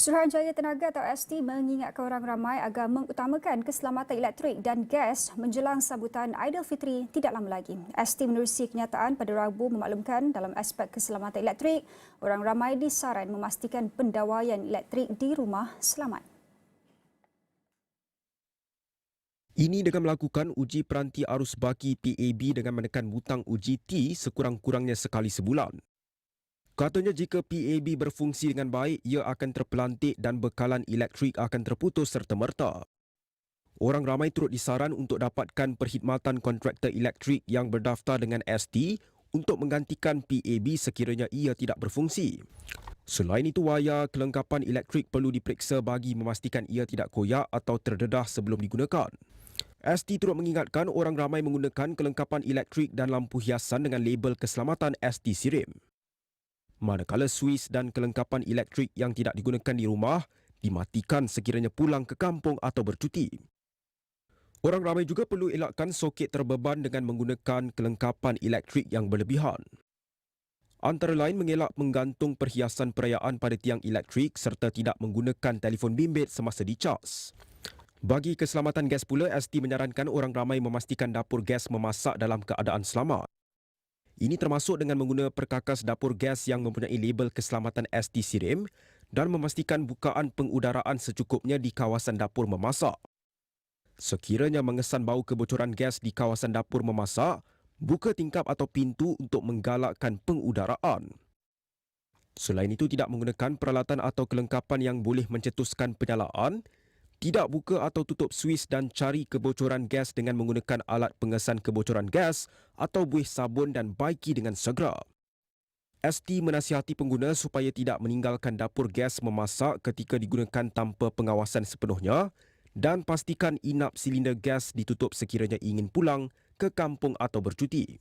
Suruhanjaya Tenaga atau ST mengingatkan orang ramai agar mengutamakan keselamatan elektrik dan gas menjelang sambutan Aidilfitri tidak lama lagi. ST menerusi kenyataan pada Rabu memaklumkan dalam aspek keselamatan elektrik, orang ramai disaran memastikan pendawaian elektrik di rumah selamat. Ini dengan melakukan uji peranti arus baki PAB dengan menekan butang uji T sekurang-kurangnya sekali sebulan. Katanya jika PAB berfungsi dengan baik, ia akan terpelantik dan bekalan elektrik akan terputus serta-merta. Orang ramai turut disaran untuk dapatkan perkhidmatan kontraktor elektrik yang berdaftar dengan ST untuk menggantikan PAB sekiranya ia tidak berfungsi. Selain itu, wayar kelengkapan elektrik perlu diperiksa bagi memastikan ia tidak koyak atau terdedah sebelum digunakan. ST turut mengingatkan orang ramai menggunakan kelengkapan elektrik dan lampu hiasan dengan label keselamatan ST Sirim manakala suis dan kelengkapan elektrik yang tidak digunakan di rumah dimatikan sekiranya pulang ke kampung atau bercuti. Orang ramai juga perlu elakkan soket terbeban dengan menggunakan kelengkapan elektrik yang berlebihan. Antara lain mengelak menggantung perhiasan perayaan pada tiang elektrik serta tidak menggunakan telefon bimbit semasa dicas. Bagi keselamatan gas pula, ST menyarankan orang ramai memastikan dapur gas memasak dalam keadaan selamat. Ini termasuk dengan menggunakan perkakas dapur gas yang mempunyai label keselamatan ST Sirim dan memastikan bukaan pengudaraan secukupnya di kawasan dapur memasak. Sekiranya mengesan bau kebocoran gas di kawasan dapur memasak, buka tingkap atau pintu untuk menggalakkan pengudaraan. Selain itu, tidak menggunakan peralatan atau kelengkapan yang boleh mencetuskan penyalaan tidak buka atau tutup suis dan cari kebocoran gas dengan menggunakan alat pengesan kebocoran gas atau buih sabun dan baiki dengan segera. ST menasihati pengguna supaya tidak meninggalkan dapur gas memasak ketika digunakan tanpa pengawasan sepenuhnya dan pastikan inap silinder gas ditutup sekiranya ingin pulang ke kampung atau bercuti.